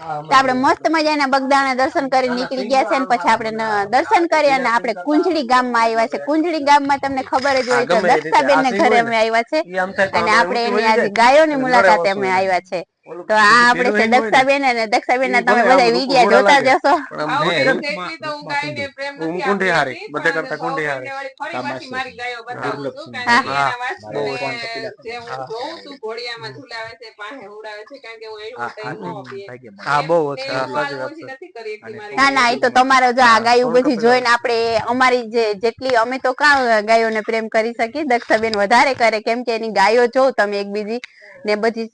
તો આપણે મસ્ત મજાના બગદાણા દર્શન કરી નીકળી ગયા છે ને પછી આપણે દર્શન કરી અને આપણે કુંજળી ગામમાં આવ્યા છે કુંજળી ગામમાં તમને ખબર જ હોય તો દક્ષાબેન ને ઘરે અમે આવ્યા છે અને આપણે એની આજે. ગાયોની મુલાકાતે અમે. આવ્યા છે તો આ આપણે છે દક્ષાબેન અને દક્ષાબેન ના તમે બધા વિડિયા જોતા જશો. હે, હારી, બધે કરતા હારી. મારી ગાયો ઘોડિયામાં ઝુલાવે છે, છે, કારણ કે ન બહુ ના ના એ તો. તમારે જો આ ગાયો બધી જોઈને આપણે અમારી જે જેટલી અમે તો કાં ગાયોને પ્રેમ કરી શકીએ દક્ષાબેન વધારે કરે કેમ કે એની ગાયો જો તમે એક બીજી ને બધી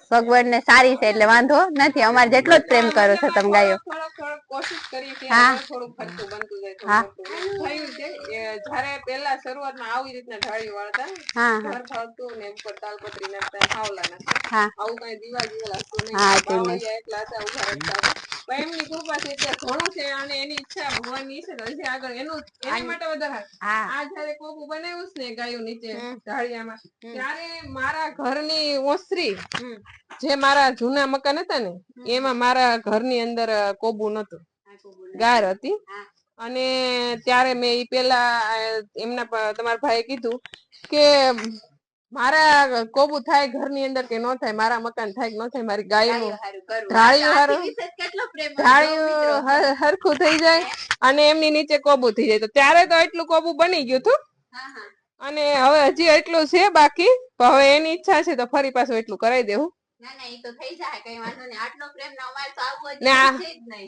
સગવડ ને સારી છે એટલે વાંધો નથી અમારે જેટલો જ પ્રેમ કરો છો તમે ગાયો કોશિશ હા. હવે થોડુંક ખર્ચું બનતું જાય. થોડું થોડું. થયું છે, જ્યારે પહેલા શરૂઆતમાં આવી રીતના ઢાળી વાળતા, ઘર ફરતું ને ઉપર તાલપત્રી નાખતા, હાવલા નાખતા. આવું કઈ દીવા નહીં. એટલા હતા, રાખતા હતા. પણ એમની કૃપા છે એટલે ઘણું છે અને એની ઈચ્છા ભગવાનની છે તો હજી આગળ એનું એની માટે વધારે આ જયારે કોકું બનાવ્યું છે ને ગાયું નીચે. ઢાળિયામાં ત્યારે મારા ઘરની ઓસરી જે મારા જૂના મકાન હતા ને એમાં મારા ઘરની અંદર કોબુ નતું ગાર હતી. અને ત્યારે મેં ઈ પેલા એમના તમારા ભાઈએ કીધું કે મારા કોબુ થાય ઘરની અંદર કે ન થાય મારા મકાન થાય કે ન થાય મારી ગાયનું ઢાળિયું હારું. ઢાળિયું હરખું થઈ જાય અને એમની નીચે કોબુ થઈ જાય. તો ત્યારે તો એટલું કોબુ બની ગયું હતું. અને હવે હજી એટલું છે બાકી. હવે એની ઈચ્છા છે તો ફરી પાછું એટલું કરાવી દેવું.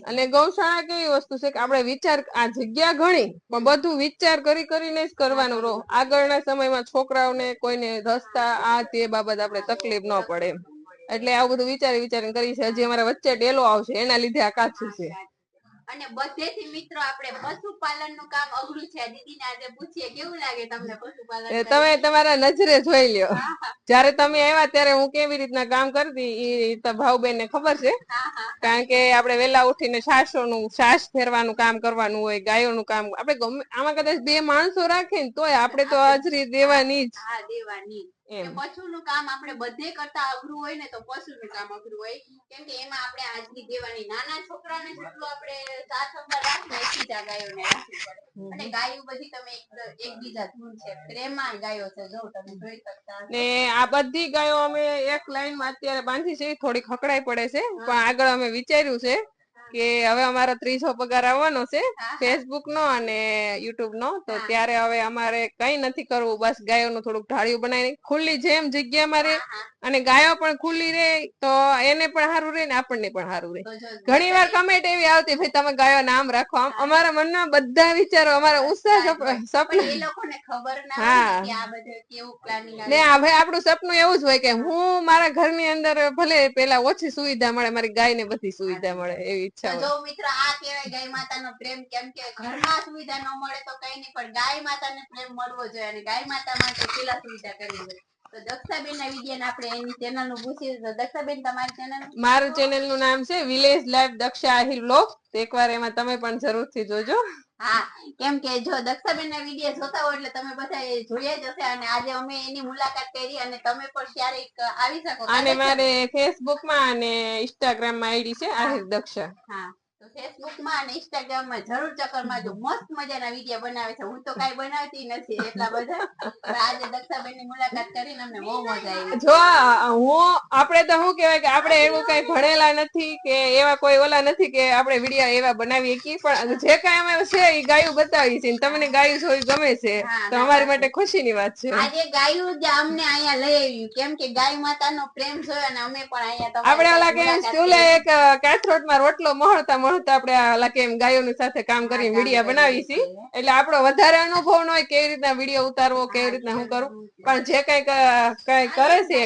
અને ગૌશાળા કેવી વસ્તુ છે કે આપણે વિચાર આ જગ્યા ઘણી પણ બધું વિચાર કરી કરીને જ કરવાનું રહો. આગળના સમયમાં છોકરાઓને કોઈને રસ્તા આ તે બાબત આપણે તકલીફ ન પડે. એટલે આવું બધું વિચારી વિચારીને કરી છે હજી અમારા વચ્ચે ડેલો આવશે એના લીધે આ કાચું છે. અને બધેથી મિત્રો આપણે પશુપાલનનું કામ અઘરું છે. દીદીને આજે પૂછીએ કેવું લાગે તમને પશુપાલન તમે તમારા નજરે જોઈ લ્યો. જયારે તમે આવ્યા ત્યારે હું કેવી રીતના કામ કરતી ઈ તો ભાવબેન ને ખબર છે. કારણ કે આપણે વેલા ઉઠીને છાશોનું સાસ ફેરવાનું કામ કરવાનું હોય ગાયોનું કામ આપણે ગમે આમાં કદાચ બે માણસો રાખે ને તોય આપણે તો હાજરી દેવાની જ. હા દેવાની એમ. પશુનું કામ આપણે બધે કરતા અઘરું હોય ને તો પશુનું કામ અઘરું હોય. કેમ કે એમાં આપણે આજની દેવાની નાના છોકરાને જેટલું આપણે સાથ સંભાળ રાખીએ એટલી જ આ ગાયોને રાખવી પડે. અને ગાયો બધી તમે એક- એકબીજા ધૂન છે. પ્રેમાન ગાયો છે. જો તમે જોઈ શકતા ને આ બધી ગાયો અમે એક લાઈનમાં અત્યારે બાંધી છે. થોડીક હકડાઈ પડે છે. પણ આગળ અમે વિચાર્યું છે કે હવે અમારો ત્રીજો પગાર આવવાનો છે ફેસબુક નો અને યુટ્યુબ નો. તો ત્યારે હવે અમારે કઈ નથી કરવું બસ ગાયોનું થોડુંક ઢાળિયું બનાવી ખુલ્લી જેમ જગ્યામાં રહે અને ગાયો પણ ખુલ્લી રે તો એને પણ સારું રે ને આપણને પણ સારું રે ઘણી વાર કમેન્ટ એવી આવતી ભાઈ તમે ગાયો નામ રાખો. અમારા મનમાં બધા વિચારો અમારા ઉત્સાહ સપ- સપના. હા. ને ભાઈ આપણું સપનું એવું જ હોય કે હું. મારા ઘરની અંદર ભલે પેલા ઓછી સુવિધા મળે મારી ગાય ને બધી સુવિધા મળે એવી જો મિત્ર આ કહેવાય ગાય માતાનો પ્રેમ કેમ કે ઘરમાં સુવિધા ન મળે તો કઈ નહીં પણ ગાય માતાને પ્રેમ મળવો જોઈએ અને ગાય માતા માટે પેલા સુવિધા કરવી જોઈએ. તો દક્ષાબેન ના વીડિયો આપણે એની ચેનલનું પૂછીએ. તો દક્ષાબેન તમારી ચેનલ મારું ચેનલનું નામ છે village life Daksha Ahir vlog એકવાર એમાં તમે પણ જરૂરથી જોજો. હા કેમ કે જો દક્ષાબેન ના વીડિયો જોતા હોય એટલે તમે બધા એ જોયા જ હશે અને આજે અમે એની મુલાકાત કરી અને તમે પણ ક્યારેક આવી શકો. અને મારે ફેસબુકમાં અને ઇન્સ્ટાગ્રામમાં આઈડી છે આહિર દક્ષા. હા. તો ફેસબુકમાં અને ઇન્સ્ટાગ્રામમાં જરૂર ચક્કર મારજો મસ્ત મજાના વીડિયો બનાવે છે. હું તો કાઈ બનાવતી નથી એટલા બધા. આજે દક્ષાબેનની મુલાકાત કરીને અમને બહુ મજા આવી. જો હું આપણે તો શું કહેવાય કે આપણે એવું કઈ ભણેલા નથી કે એવા કોઈ ઓલા નથી કે આપણે વીડિયો એવા બનાવીએ કે પણ જે કઈ અમે છે એ ગાયું બતાવી છે તમને ગાયું જોઈ ગમે છે તો અમારી. માટે ખુશીની વાત છે. આજે ગાયું જ અમને અહીંયા લઈ આવ્યું. કેમ કે ગાય માતાનો પ્રેમ જોયો અને અમે પણ અહીંયા આપણે ઓલા કે સ્કૂલે એક કાથરોટમાં રોટલો મળતા મળતા આપણે આલા કેમ ગાયોની સાથે કામ કરી કરીને વીડિયો બનાવી છે. એટલે આપણો વધારે અનુભવ ન હોય કેવી રીતના વીડિયો ઉતારવો કેવી રીતના હું કરું. પણ જે કઈ કઈ કરે છે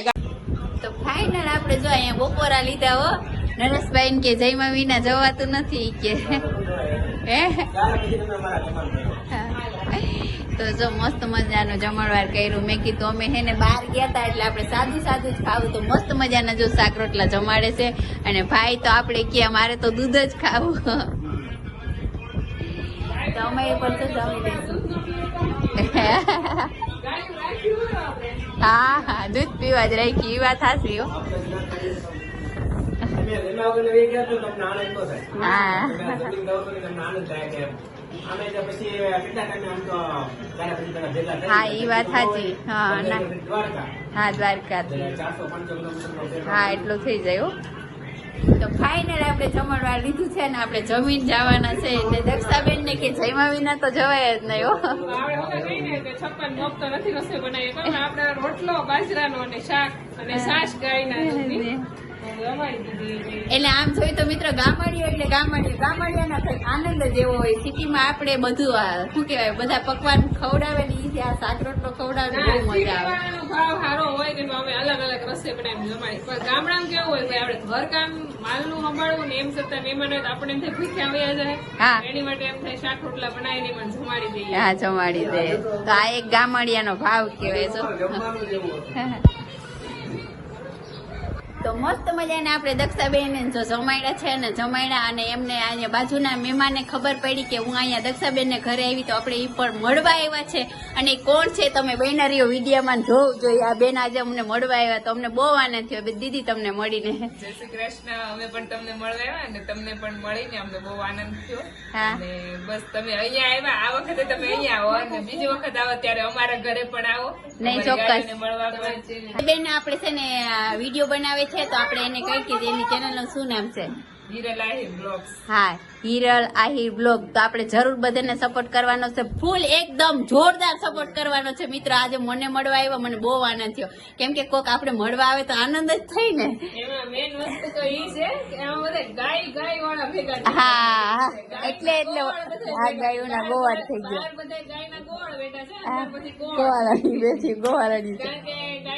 તો ફાઇનલ આપણે જો અહીંયા બપોરા લીધા હો. નરેશભાઈ કે જયમાં વિના જવાતું નથી કે હે? તો જો મસ્ત મજાનું જમણવાર કર્યું. મેં કીધું અમે હે ને બહાર ગયા હતા એટલે આપણે સાદું સાદું જ ખાવું. તો મસ્ત મજાના જો શાક રોટલા જમાડે છે. અને ભાઈ તો આપણે કે મારે તો દૂધ જ ખાવું. તો અમે એ પણ જમી હા હા દૂધ પીવા જ રાખી. એ વાત હાસી હા. હા, એ વાત સાચી. હા, હા દ્વારકાથી હા એટલું થઈ જાય તો ફાઇનલ આપણે જમણવાર લીધું છે ને આપણે જમીન જવાના છે. એટલે દક્ષાબેન ને કે જયમા વિના તો જવાય જ નહીં આપણે રોટલો બાજરાનો અને શાક અને છાશ દીધી એટલે આમ જોઈએ તો મિત્રો ગામડીઓ એટલે ગામડીઓ ગામડિયાનો કંઈક આનંદ જ એવો હોય. સિટીમાં આપણે બધું આ શું કહેવાય બધા પકવાન ખવડાવે ને ઈ આ શાક રોટલો ખવડાવે બહુ મજા આવે. ભાવ સારો હોય કે અમે અલગ અલગ રસ્તે બનાવી જમાડી પણ ગામડામાં કેવું હોય કે આપણે માલનું સંભાળવું ને એમ છતાં મહેમાન હોય આપણે એમ થાય ભૂખ્યા વયા જાય હા. એની માટે એમ થાય શાક રોટલા બનાવીને પણ જમાડી દઈએ. હા જમાડી દે. તો આ એક ગામડિયાનો ભાવ કહેવાય જ. તો મસ્ત મજાને આપણે દક્ષાબેન જો જમાડ્યા છે ને જમાડ્યા અને એમને અહીંયા બાજુના મહેમાનને ખબર પડી કે હું અહીંયા દક્ષાબેનને ઘરે આવી તો આપણે એ પણ મળવા આવ્યા છે. અને કોણ છે તમે બેનરીઓ વિડીયોમાં જોવું જોઈએ આ બેન આજે અમને મળવા આવ્યા તો અમને બહુ આનંદ થયો. દીદી તમને મળીને. જય શ્રી કૃષ્ણ. અમે પણ તમને મળવા આવ્યા અને તમને પણ મળીને અમને બહુ આનંદ થયો. હા. અને બસ તમે અહીંયા આવ્યા. આ વખતે તમે અહીંયા આવો અને બીજી વખત આવો ત્યારે અમારા ઘરે પણ આવો. નહીં, ચોક્કસ. બેન આપણે છે ને વીડિયો બનાવે છે તો આપણે એને કહી કે એની ચેનલનું શું નામ છે? હા હિરલ આહિર બ્લોગ. તો આપણે જરૂર બધાને સપોર્ટ કરવાનો છે. ફૂલ એકદમ જોરદાર સપોર્ટ કરવાનો છે. મિત્ર આજે મને મળવા આવ્યો મને બહુ આનંદ થયો. કેમ કે કોક આપણે મળવા આવે તો આનંદ જ થાય ને. થઈ હા. એટલે એટલે આ ગાયોના ગોવાળ થઈ ગયો. ગોવાળાની બેસી ગોવાળાની છે.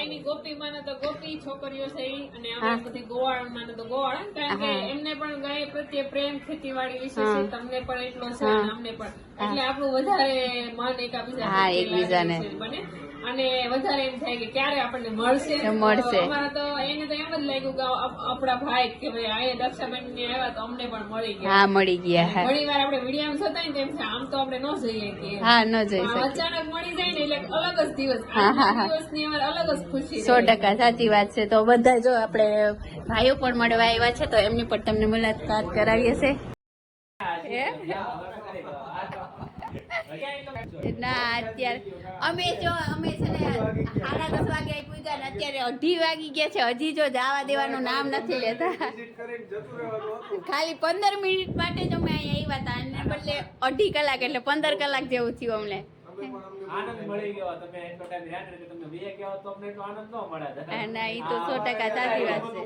કે ગોપી માને તો ગોપી છોકરીઓ છે ઈ અને. અમે બધી ગોવાળ માને તો ગોવાળ કારણ કે એમને પણ ગાય પ્રત્યે પ્રેમ ખેતીવાડી વિશે છે તમને પણ એટલો છે અમને પણ. એટલે આપણું વધારે મન એકબીજા હા, એકબીજાને. બને. અને વધારે એમ થાય કે ક્યારે આપણને મળશે. મળશે. તો અમારે તો એને તો એમ જ લાગ્યું કે આપણા ભાઈ કે ભાઈ અહીંયા દક્ષાબેન ને આવ્યા તો અમને પણ મળી ગયા. હા મળી ગયા હા. ઘણી વાર આપણે વીડિયો જોતા ને તેમ આમ તો આપણે ન જઈએ કે. હા ન જઈ શકીએ. અચાનક મળી જાય ને એટલે અલગ જ દિવસ હા, હા, અમારે અલગ જ ખુશી સો ટકા સાચી વાત છે. તો બધા જો આપણે ભાઈઓ પણ મળવા આવ્યા છે તો એમની પણ તમને મુલાકાત કરાવીએ છે. ના અત્યારે અમે જો અમે છે ને સાડા દસ વાગે પૂગ્યા ને અત્યારે અઢી વાગી ગયા છે. હજી જો જવા દેવાનું નામ નથી લેતા. ખાલી પંદર મિનિટ માટે જ અમે અહીંયા આવ્યા હતા. અને બદલે અઢી કલાક એટલે પંદર કલાક જેવું થયું અમને. ન મળે. હા, ના એ તો સો ટકા સાચી વાત છે.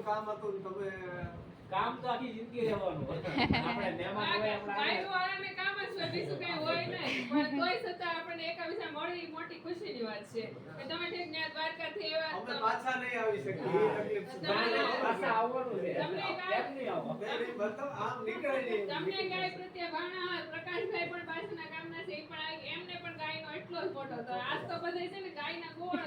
કામ તો આખી જિંદગી રહેવાનું. આપણે મહેમાન હોય આપણા ગાયો વાળાને કામ જ હોય, બીજું કાંઈ હોય નહીં. પણ તોય છતાં આપણને એકાબીજા મળી મોટી ખુશીની વાત છે. કે તમે ઠીક ન્યા દ્વારકાથી આવ્યા અમે પાછા નહીં આવી શકીએ. પાછા આવવાનું છે. તમને કેમ નહીં આવો? મતલબ આમ નીકળે નહીં. તમને ગાય પ્રત્યે ભાણા પ્રકાશભાઈ પણ પાસેના ગામના છે એ પણ એમને પણ ગાયનો એટલો જ મોટો હતો. આજ તો બધા છે ને ગાયના ગોળ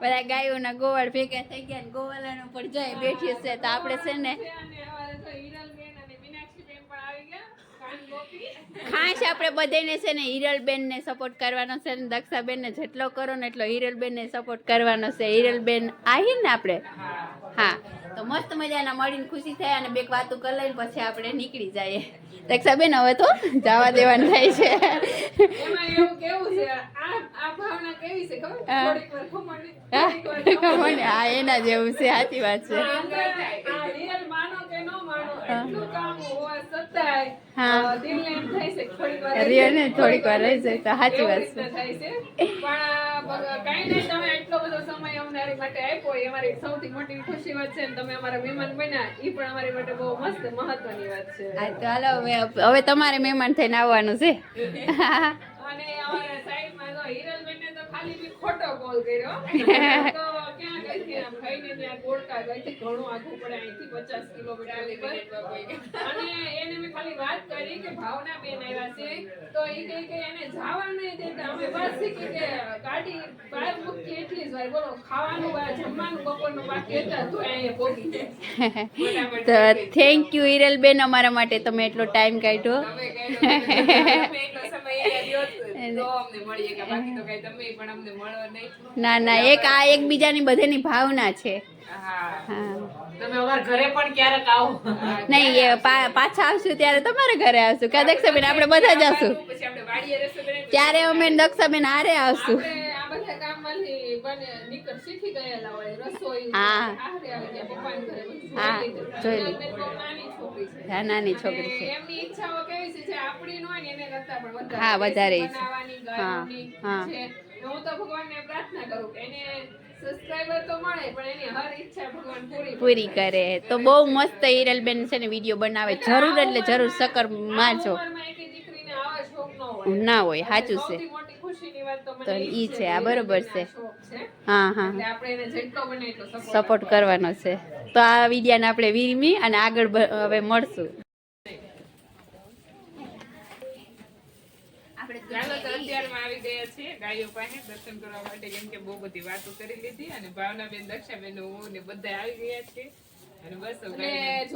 બધા. ગાયોના ગોવાળ ભેગા થઈ ગયા ગોવાળાનું ગોવાળાનો પણ જાય બેઠી છે તો આપણે છે ને છે અને હવે તો હિરલબેન અને મીનાક્ષીબેન પણ આવી ગયા કાન ગોપી ખાસ આપણે બધાને છે ને હિરલબેન ને સપોર્ટ કરવાનો છે ને દક્ષાબેન ને જેટલો કરો ને એટલો હિરલબેન ને સપોર્ટ કરવાનો છે. હિરલબેન આહીર ને આપણે? હા. તો મસ્ત મજાના મળીને ખુશી થાય અને બેક વાતું કરી લઈને પછી આપણે નીકળી જઈએ. દક્ષાબેન હવે તો જવા દેવાનું થાય છે. હા. એના જેવું છે સાચી વાત છે. હા. રિયલ ને થોડીક વાર રહી જાય તો સાચી વાત છે. પણ કાંઈ નહીં તમે એટલો બધો સમય અમારી માટે આપ્યો એ અમારી સૌથી મોટી ખુશી વાત છે તમે અમારા મહેમાન બન્યા એ પણ અમારી માટે બહુ મસ્ત મહત્વની વાત છે. હા તો હાલો હવે હવે તમારે મહેમાન થઈને આવવાનું છે. અને અમારા સાઈડમાં જો હિરલબેનને તો ખાલી ખોટો કોલ કર્યો. તો ક્યાં ગઈ હતી આમ ખાઈને ત્યાં ગોળકા ગઈ ઘણું આઘું પડે અહીંથી પચાસ કિલોમીટર અને એને મેં ખાલી વાત કરી કે ભાવના બેન આવ્યા છે તો એ કહે કે એને જવા નહીં દેતા અમે બસ શીખી કે ગાડી બહાર મૂકી એટલી જ વાર. બોલો ખાવાનું બહાર જમવાનું બપોરનું બાકી હતા તો અહીંયા પોગી તો થેન્ક યુ હિરલબેન અમારા માટે તમે એટલો ટાઈમ કાઢ્યો. મળીએ કે બાકી તો કઈ તમે પણ અમને મળો નહીં. ના ના એક આ એકબીજાની બધાની ભાવના છે. હા. હા. તમે અમારા ઘરે પણ ક્યારેક આવો? નહીં પાછા આવશું ત્યારે તમારા ઘરે આવશું. કે દક્ષાબેન આપણે બધા જ આવશું પછી આપણે વાડીએ રસોઈ બનાવીને ત્યારે અમે દક્ષાબેન હારે આવશું. નાની છોકરી છે. હા વધારે હા, હા. હું. તો ભગવાનને પ્રાર્થના કરું કે એને સબસ્ક્રાઇબર તો મળે પણ એની હર ઈચ્છા ભગવાન પૂરી કરે. પૂરી કરે. તો બહુ મસ્ત હિરલબેન છે ને વીડિયો બનાવે. જરૂર એટલે જરૂર સકર મારજો. ના હોય. સાચું છે સૌથી મોટી ખુશીની વાત તો ઈ છે, આ બરોબર છે. હા હા. બને સપોર્ટ કરવાનો છે. તો આ વિડિયાને આપણે વીરમી અને આગળ હવે મળશું. ચાલો તો અત્યારમાં આવી ગયા છીએ ગાયો પાસે દર્શન કરવા માટે કેમ કે બહુ બધી વાતો કરી લીધી અને ભાવનાબેન દક્ષાબેન હું ને બધા આવી ગયા છે અને બસ હવે ગાયને-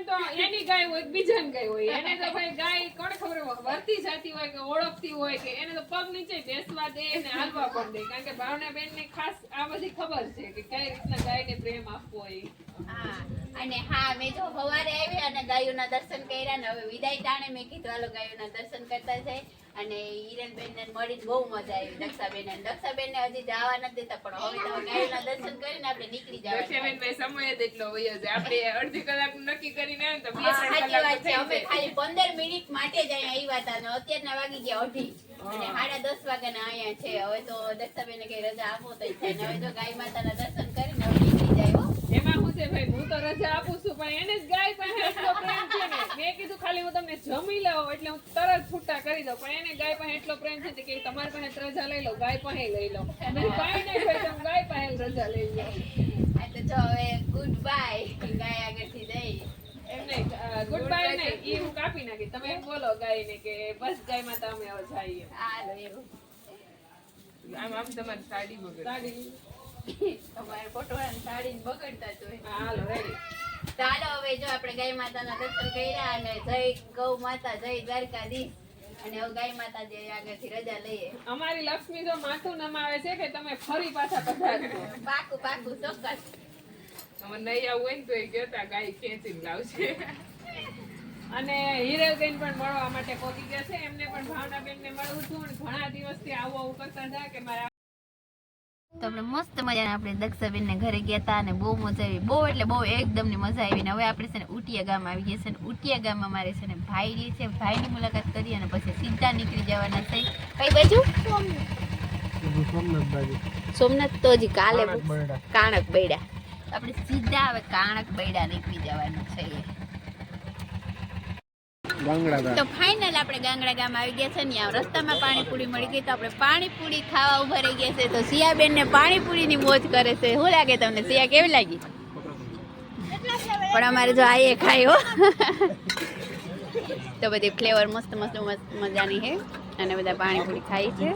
તો એની ગાય હોય બીજાની ગાય હોય એને તો ભાઈ ગાય કોને ખબર હોય વર્તી જાતી હોય કે ઓળખતી હોય કે એને તો પગ નીચે બેસવા દે ને હાલવા પણ દે. કારણ કે ભાવનાબેન ને ખાસ આ બધી ખબર છે કે કઈ રીતના ગાયને પ્રેમ આપવો હોય. હા અને હા મેં જો સવારે આવી અને ગાયોના દર્શન કર્યા ને હવે વિદાય ટાણે મેં કીધું હાલો ગાયોના દર્શન કરતા જાય અને હિરલબેન ને મળીને બહુ મજા આવી દક્ષાબેન ને દક્ષાબેન ને હજી જવા નથી દેતા પણ હવે તો ગાયોના દર્શન કરીને આપણે નીકળી જવાનું દક્ષાબેન ભાઈ સમય જ એટલો વયો છે આપણે અડધી કલાક નક્કી કરીને આવે તો બે સાચી વાત છે. અમે ખાલી પંદર મિનિટ માટે જ અહીંયા આવ્યા હતા અને અત્યારના વાગી ગયા અઢી. અને સાડા દસ વાગ્યાના અહીંયા છે. હવે તો દક્ષાબેન કઈ રજા આપો તો હવે તો ગાય માતાના દર્શન કરીને હવે નીકળી જાય એમાં હું છે ભાઈ? હું તો રજા આપું છું. પણ એને જ ગાય પાસે એટલો પ્રેમ છે ને. મેં કીધું ખાલી હું તમને જમી લઉં એટલે હું તરત છૂટા કરી દઉં. પણ એને ગાય પાસે એટલો પ્રેમ છે કે તમારી પાસે રજા લઈ લો ગાય પાસે લઈ લો મેં કઈ નહીં ભાઈ તમે ગાય પાસે રજા લઈ લો આ તો જો હવે ગુડ બાય ગાય આગળથી દઈ. એમ ગુડ બાય નહીં ઈ હું કાપી નાખી. તમે એમ બોલો ગાય ને કે બસ ગાયમાં તમે હવે જઈએ. હાલો એવું. આમ આમ તમારી સાડી બગડે. સાડી? તમારે પટોળાની સાડીને બગડતા જ હોય. હા, હાલો રેડી આપણે ગાય માતાના દર્શન કર્યા અને જય ગૌ માતા જય દ્વારકાધીશ. અને હવે ગાય માતા જે આગળથી રજા લઈએ. અમારી લક્ષ્મી જો માથું નમાવે છે કે તમે ફરી પાછા પધારજો પાકું પાકું ચોક્કસ. અમે નહીં આવું હોય ને તો એ કહેતા ગાય ખેંચીને લાવશે. અને હિરલબેન પણ મળવા માટે પહોંચી ગયા છે. એમને પણ ભાવનાબેન ને મળવું છું ઘણા દિવસથી આવું આવું કરતા હતા કે મારે તો આપણે મસ્ત મજાને આપણે દક્ષાબેનને ઘરે ગયા હતા અને બહુ મજા આવી. બહુ એટલે બહુ એકદમની મજા આવી. ને હવે આપણે છે ને ઉટિયા ગામ આવી ગયા છે ને ઉટિયા ગામમાં મારે છે ને ભાઈ રહે છે ભાઈની મુલાકાત કરી અને પછી સીધા નીકળી જવાના છે. કઈ બાજુ? સોમનાથ તો હજી કાલે કાણક બૈડા. આપણે સીધા હવે કાણક બૈડા નીકળી જવાનું છે. તો ફાઇનલ આપણે ગાંગડા ગામ આવી ગયા છે ને રસ્તામાં પાણીપુરી મળી ગઈ તો આપણે પાણીપુરી ખાવા ઊભા રહી ગયા છે તો સિયાબેન ને પાણીપુરી ની મોજ કરે છે. શું લાગે તમને? સિયા કેવી લાગી? પણ અમારે જો આ ખાયો તો બધી ફ્લેવર મસ્ત મસ્ત મસ્ત મજાની છે. અને બધા પાણીપુરી ખાય છે.